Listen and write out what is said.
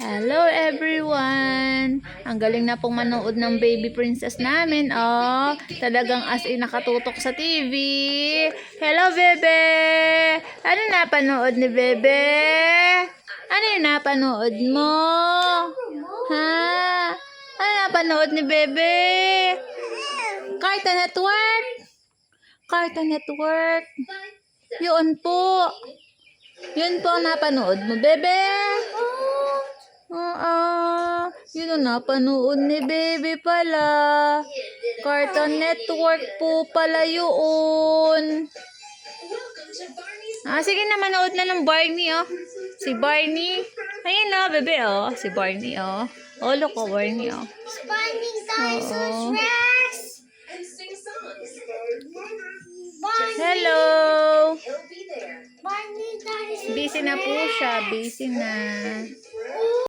Hello everyone! Ang galing na pong manood ng baby princess namin. Oh, talagang as in nakatutok sa TV. Hello bebe! Ano napanood ni bebe? Ano yung napanood mo? Ha? Ano napanood ni bebe? Cartoon Network? Cartoon Network? Yun po. Yun po ang napanood mo, bebe. Oo. Yun ang napanood ni baby pala. Cartoon Network po pala yun. Ah, sige na, manood na ng Barney, oh. Si Barney. Ayun na, bebe, oh. Si Barney, oh. Oh, look, oh, Barney, oh. Finding dinosaurs. Rex! Barney, Hello! Barney dinosaurs Busy na po siya. Busy na.